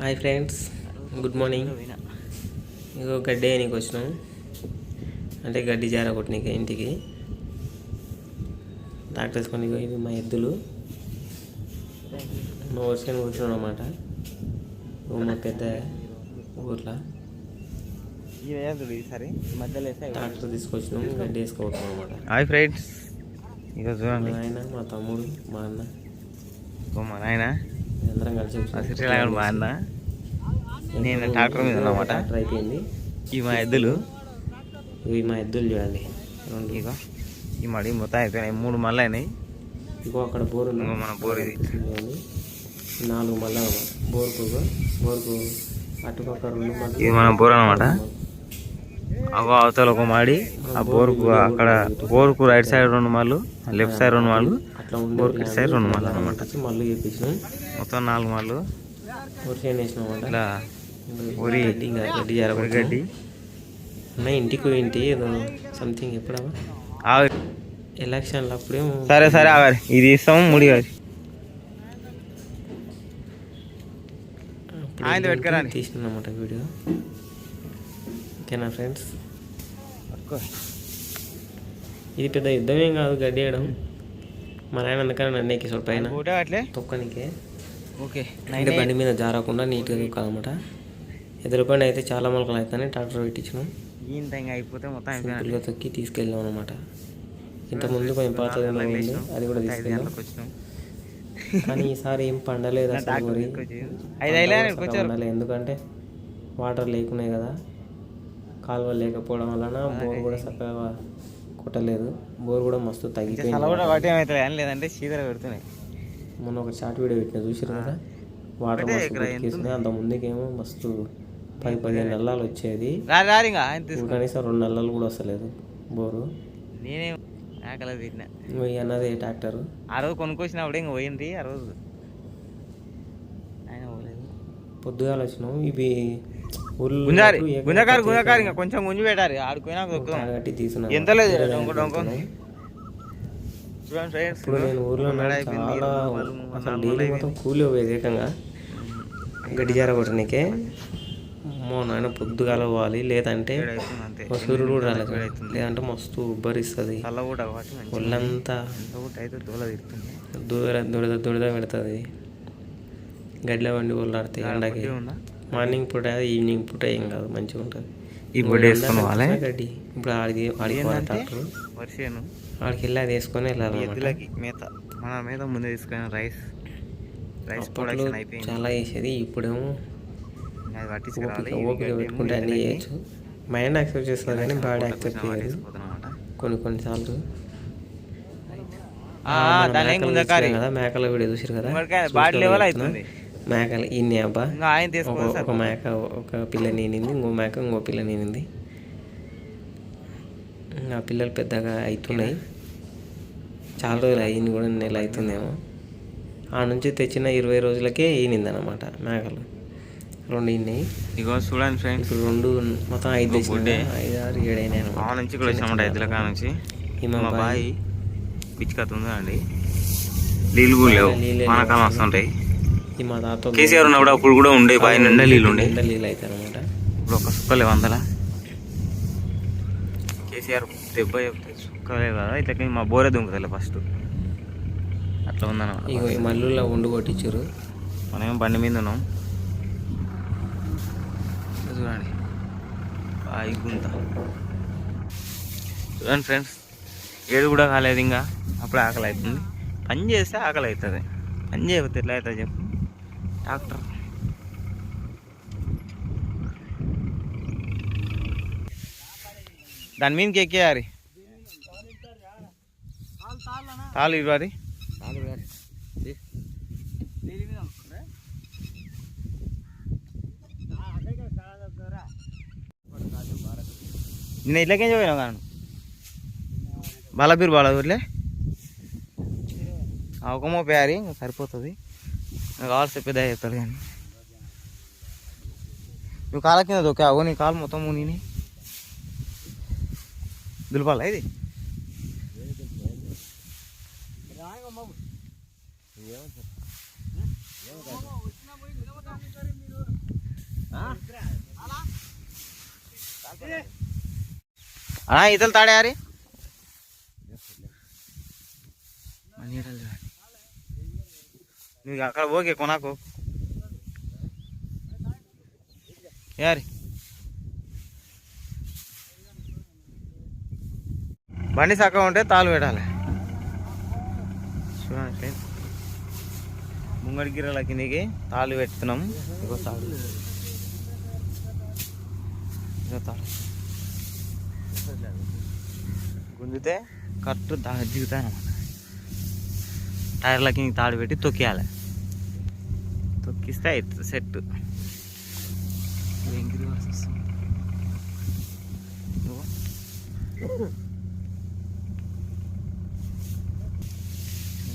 Hi friends good morning ఇగో గడ్డి నీకు వచ్చినాం. అంటే గడ్డి జార కొట్టినీకి ఇంటికి. డాక్టర్ వేసుకొని ఇగో ఇవి మా ఎద్దులు. మా వర్షాన్ని కూర్చున్నాం అనమాట మా పెద్ద ఊర్లో. డాక్టర్ తీసుకొచ్చినాం గడ్డి వేసుకోబోతున్నాం అనమాట హాయ్ ఫ్రెండ్స్ ఇక చూడండి. ఆయన మా తమ్ముడు మా అన్న. మా నాయన. అందరం కలిసి మా అన్న నేను ట్రాక్టర్ మీద ఉన్నమాట ట్రాక్టర్ అయిపోయింది ఈ మా ఎద్దులు. ఇవి మా ఎద్దులు చూడండి రెండు ఇగో ఈ మడి మొత్తం అయిపోయినాయి. మూడు మళ్ళీ అయినాయి. ఇగో అక్కడ బోరు మన బోరు ఇది. నాలుగు మళ్ళా బోరుకు బోరుకు అటుపక్క రెండు మళ్ళీ ఇది మన బోర్ అనమాట అగో అవతల ఒక మాడి ఆ బోరుకు అక్కడ బోరుకు రైట్ సైడ్ రెండు మాలు లెఫ్ట్ సైడ్ రెండు మాలు బోరుకు ఇటు సైడ్ రెండు మాలు అనమాట మళ్ళీ చేపించినాం మొత్తం నాలుగు మాలు ఇలా వరి గడ్డి ఇంటికి ఏంటి ఏదో సంథింగ్ ఎప్పుడవా. ఎలక్షన్లు అప్పుడేమో సరే సరే ఆగాలి ఇది ఇస్తాము ముడి గారి ఆయన పెట్టుకురా. తీసినాం వీడియో. ఓకేనా ఫ్రెండ్స్ ఇది పెద్ద యుద్ధమేం కాదు గడ్డి వేయడం మా నాయన అందుకని నన్ను ఎక్కిసాడు పైన. అట్లే? తొక్కనికే. ఓకే అంటే బండి మీద జారకుండా నీట్గా దొక్కాలన్నమాట ఎదురు బండి అయితే చాలా మొలకలు అవుతాయని ట్రాక్టర్ పెట్టించినాం. అయిపోతే మొత్తం సింపుల్గా తొక్కి తీసుకెళ్ళాం అనమాట ఇంతకుముందు కొంచెం పాత ఉంది అది కూడా తీసుకెళ్ళాం కానీ ఈసారి ఏం పండలేదు అసలు. ఎందుకంటే వాటర్ లేకున్నాయి కదా. కాలువ లేకపోవడం వలన బోర్ కూడా చక్కగా కొట్టలేదు. బోర్ కూడా మస్తు తగ్గిపోయింది. లేదంటే శీతలు పెడుతున్నాయి. మొన్న ఒక షార్ట్ వీడియో పెట్టిన చూసారు కదా? వాటర్ మస్తు అంత ముందుకేమో మస్తు పది పదిహేను నెలలు వచ్చేది. కనీసం రెండు నెలలు కూడా వస్తలేదు బోరు. నేనే ఆకలి తిన్నా అన్నది ట్రాక్టర్. ఆ రోజు కొనుక్కొచ్చినప్పుడు ఇంక పోయింది ఆ రోజు. ఆయన పోలేదు. పొద్దుగాల వచ్చినాం. ఇవి గుంజారి గుంజకారు గుంజకారు ఇంకా కొంచెం గుంజి పెట్టారు. ఆడుకున్నా దొక్కుదాం. ఎంత లేదు డొంక డొంక ఇప్పుడు నేను ఊర్లో ఉన్నాను. చాలా అసలు డైలీ మొత్తం కూలి పోయేది ఏకంగా. గడ్డి జార కొట్టడానికే అమ్మో నాయన పొద్దుగాల పోవాలి లేదంటే సూర్యుడు కూడా రాలేదు. లేదంటే మస్తు ఉబ్బరిస్తుంది. ఒళ్ళంతా దూర దుడద దుడద పెడుతుంది. గడ్డిలో వండి ఒళ్ళాడితే ఎండకి. మార్నింగ్ పూట ఈవినింగ్ పూట ఏం కాదు మంచిగా ఉంటుంది. వాళ్ళే గడ్డి ఇప్పుడు ఆడికి ఆడికి ట్రాక్టర్ వర్షేను. ఆడికి వెళ్ళి అది వేసుకొని వెళ్ళాలన్నమాట ఎద్దులకి మేత. మన మీద ముందే తీసుకున్న రైస్. రైస్ ప్రొడక్షన్ అయిపోయింది. చాలా వేసేది ఇప్పుడేమో అది పట్టించుకోవాలి ఓపిక పెట్టుకుంటే అన్నీ చేయొచ్చు. మైండ్ యాక్సెప్ట్ చేస్తుంది కానీ బాడీ యాక్సెప్ట్ చేయదు కొన్ని కొన్నిసార్లు. కదా మేకల వీడియో చూసారు కదా? Body level. అవుతుంది. మేకలు ఇన్ని అబ్బా. ఆయన ఒక మేక ఒక పిల్ల నేనింది ఇంకో మేక ఇంకో పిల్ల నేనింది ఆ పిల్లలు పెద్దగా అవుతున్నాయి చాలా రోజులు అయ్యింది కూడా నెల అవుతుందేమో ఆ నుంచి తెచ్చిన ఇరవై రోజులకే ఈనింది అనమాట మేకలు. రెండు ఇన్నాయి ఇగో చూడండి ఫ్రెండ్స్. రెండు మొత్తం ఐదు ఐదు ఆరు ఏడు అయినాయి అనమాట నుంచి కూడా నుంచి మా బాయ్. బాయి పిచ్చికత్త ఉందా అండి? నీళ్ళు కూడా లేవు. వానకాలం వస్తుంటాయి. ఈ మా తాత కేసీఆర్ ఉన్నప్పుడు అప్పుడు కూడా ఉండే బావి నిండా నీళ్ళు ఉండే. నిండా నీళ్ళు అవుతాయి అనమాట ఇప్పుడు ఒక సుక్కలే వందల? కేసీఆర్ దెబ్బ చెప్తే సుక్కలే కదా ఇట్లకి మా బోరే దుంకుతలే ఫస్ట్. అట్లా ఉందన్నమాట ఇగో ఈ మల్లుల్లో వండు కొట్టించారు మనమేం బండి మీద ఉన్నాం. ఇది చూడండి. బాయి గుంత. చూడండి ఫ్రెండ్స్ ఏడు కూడా కాలేదు ఇంకా. అప్పుడే ఆకలి అవుతుంది. పని చేస్తే ఆకలి అవుతుంది. పని చేయకపోతే ఎట్లా అవుతుంది చెప్పు. డాక్టర్ దాని మీదకి ఎక్కేయాలి తాళ్ళు ఇవ్వాలి నేను ఇట్లకేం చెప్పాను కాను బాలబీర్ బాలబీర్లే ఒక మోపేయాలి ఇంకా సరిపోతుంది నాకు ఆరు చెప్పేదా చెప్తారు కానీ. నువ్వు కాళ్ళ కింద దొక్కావు నీ కాలు మొత్తం నీ దులపాలా ఇది? అన్నా ఈతలు తాడారి నువ్వు అక్కడ ఓకే కొనాకు యారి బండి చక్కగా ఉంటే తాళ్ళు పెట్టాలి చూడండి ఫ్రెండ్స్. ముంగడి గిర్రల కిందికి తాళ్ళు పెడుతున్నాం ఇగో తాళ్ళు ఇగో తాళ్ళు గుంజితే కరెక్ట్ దా దిగుతాయి అన్నమాట టైర్లకి తాడు పెట్టి తొక్కియాలి. తొక్కిస్తే అవుతుంది సెట్.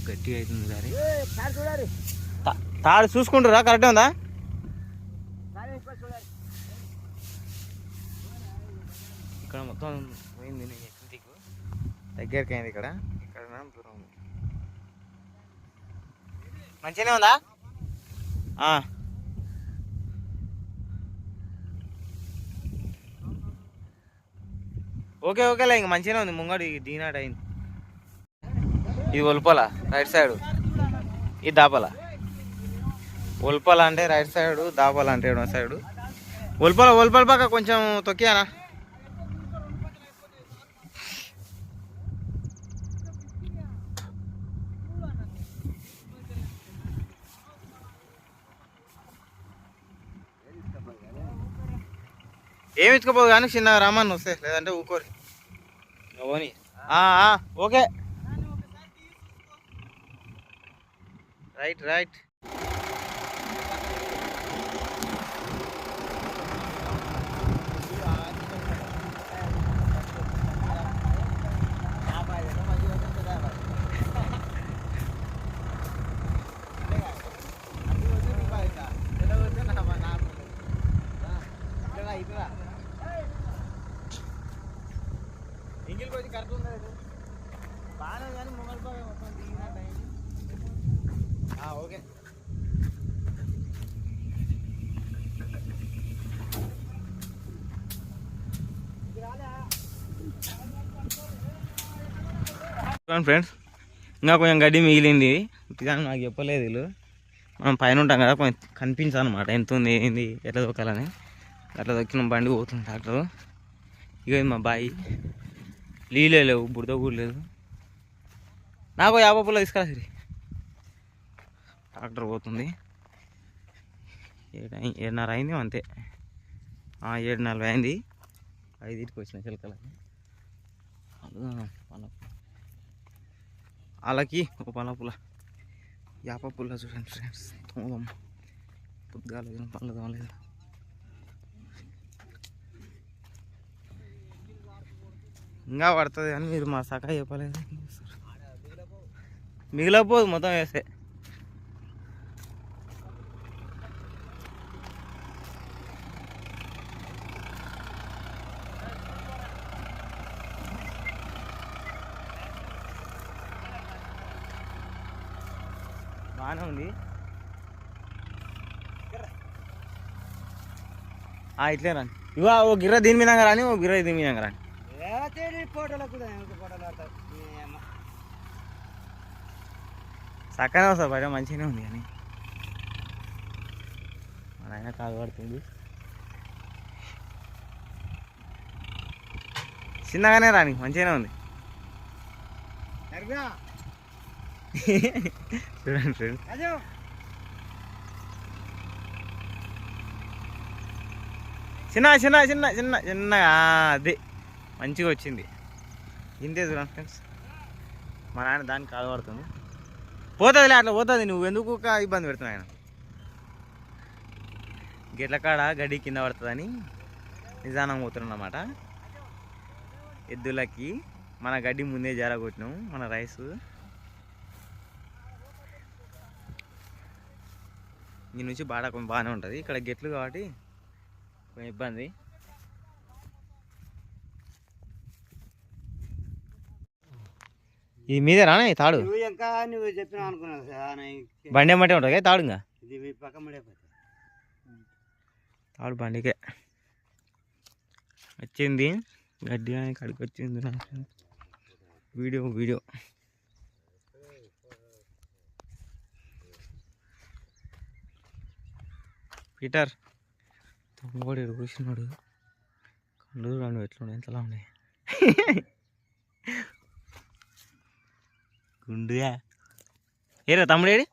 గట్టిగా అవుతుంది తా- తాడు చూసుకుంటారా కరెక్ట్ ఉందా? ఇక్కడ మొత్తం పోయింది నేను దగ్గరికి అయింది ఇక్కడ. ఇక్కడ దూరం ఉంది మంచిగానే ఉందా? ఓకే ఓకేలే ఇంక మంచిగానే ఉంది. ముంగడు దీనాడు అయింది. ఇది ఒల్పల రైట్ సైడ్. ఇది దాపల. ఒల్పల అంటే రైట్ సైడ్ దాపల అంటే ఎడమ సైడ్. ఒల్పల ఒల్పల పక్క కొంచెం తొక్కియానా? ఏమి ఇచ్చుకోపోదు కానీ చిన్న రామాన్ని వస్తే లేదంటే ఊకోరు. ఓని ఓకే. రైట్ రైట్ ఇంగిల్ కొంచెం కరెక్ట్ ఉంది బాగానే కానీ మొబైల్ బాగా మొత్తం దిగినట్టు అయింది ఓకే ఫ్రెండ్స్ ఇంకా కొంచెం గడ్డి మిగిలింది. కానీ నాకు చెప్పలేదు వీళ్ళు. మనం పైన ఉంటాం కదా కొంచెం కనిపించాలన్నమాట ఎంత ఉంది ఏంది ఎట్లా దొక్కాలని. అట్లా దొక్కిన బండి పోతుంది ట్రాక్టర్. ఇక మా బాయి. నీళ్ళే లేవు బుడద కూడా లేదు. నాకు యాభై తీసుకురా సరే. ట్రాక్టర్ పోతుంది. ఏడు ఏడున్నర అయింది అంతే. ఏడు నలభై అయింది. ఐదుకి వచ్చిన చిలకలకి. వాళ్ళకి ఒక పళ్ళ పుల్ల. యాప పుల్ల చూడండి ఫ్రెండ్స్ తోమదమ్మ పొద్దుగాల లేదు పళ్ళు తోమలేదు ఇంకా పడుతుంది కానీ మీరు మా సకా చెప్పలేదు. మిగిలిపోదు మొత్తం వేస్తే. బాగానే ఉంది. ఆ, ఇట్లే రండి ఇవో ఓ గిర్ర దీని మీద రాని ఓ గిర్ర దీని మీద రాని చక్కనే వస్తుంది బయట మంచిగానే ఉంది కానీ. మన ఆయన కాలు పడుతుంది. చిన్నగానే రాని మంచిగానే ఉంది. చూడండి ఫ్రెండ్స్. చిన్న చిన్న చిన్న చిన్న చిన్నగా అది. మంచిగా వచ్చింది. ఇంతే చూడండి ఫ్రెండ్స్. మా నాన్న దానికి కాలపడుతుంది పోతుందిలే అట్లా పోతుంది. నువ్వు ఎందుకు ఊరికే ఇబ్బంది పెడుతున్నావు ఆయన? గిట్ల కాడ గడ్డి కింద పడుతుందని నిదానం పోతున్నమాట ఎద్దులకి మన గడ్డి ముందే జరగొట్టినాం మన రైస్. ఈ నుంచి బాగా కొంచెం బాగానే ఉంటుంది. ఇక్కడ గెట్లు కాబట్టి కొంచెం ఇబ్బంది. ఇది మీదే రానా తాడు? నువ్వు ఇంకా నువ్వు చెప్పినావు అనుకున్నావు బండి ఏమంటే ఉంటుంది? తాడు ఇంకా? ఇది పక్క తాడు బండికే. వచ్చింది. గడ్డి కడికి వచ్చింది వీడియో వీడియో. పీటర్ తమ్ముడు కూర్చున్నాడు. కళ్ళు ఎట్లున్నాయి? ఎంతలా ఉన్నాయి. గుండుగా ఏరా తమ్ముడేడి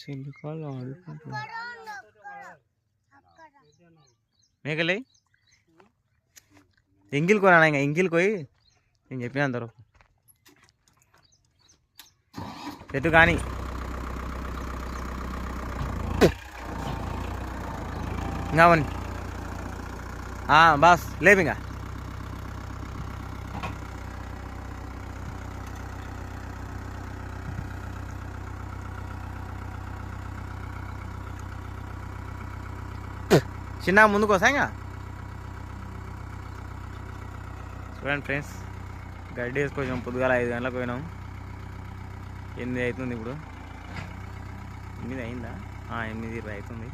చెల్లికాళ్ళు ఆడుకుంటున్నా మేకలే. ఎంగిల్ కొనా ఇంకా ఎంగిల్ పోయి నేను చెప్పిన అందరూ చెట్టు కానీ. అవని బాస్ లేపు ఇంకా. చిన్న ముందుకు ఇంకా. చూడండి ఫ్రెండ్స్ గడ్డి వేసుకొచ్చాం పొద్దుగాల ఐదు గంటలకు పోయినాం. ఎనిమిది అవుతుంది ఇప్పుడు. ఎనిమిది అయిందా? ఎనిమిది ఇరవై అవుతుంది.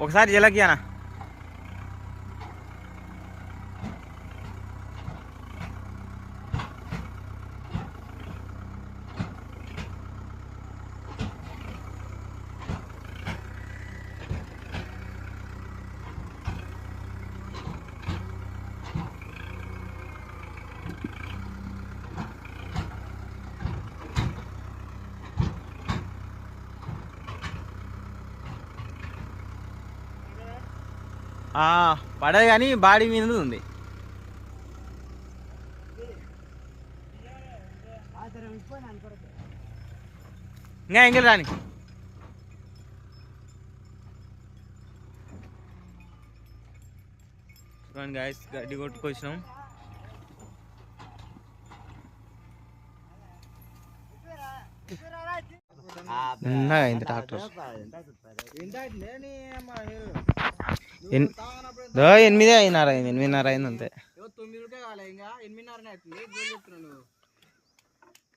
ఒకసారి జలకి అన్న పడదు కానీ బాడీ మీద ఉంది. ఇంకా ఎంగిల్ రాని. చూడండి గాయస్ గడ్డి కొట్టుకొచ్చినాం ఎన్- దో ఎనిమిదే అయినారు అయింది ఎనిమిదిన్నర అయింది అంతే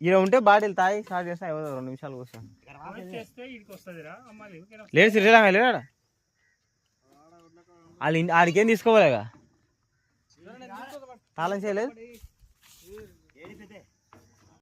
ఇక్కడ ఉంటే బాటిల్ తాగి స్టార్ట్ చేస్తా అయిపోతుంది రెండు నిమిషాలు కోసం లేడు శ్రీరామ లేడా వాళ్ళు ఆడికేం తీసుకోవాలిగా? తాళం చేయలేదు?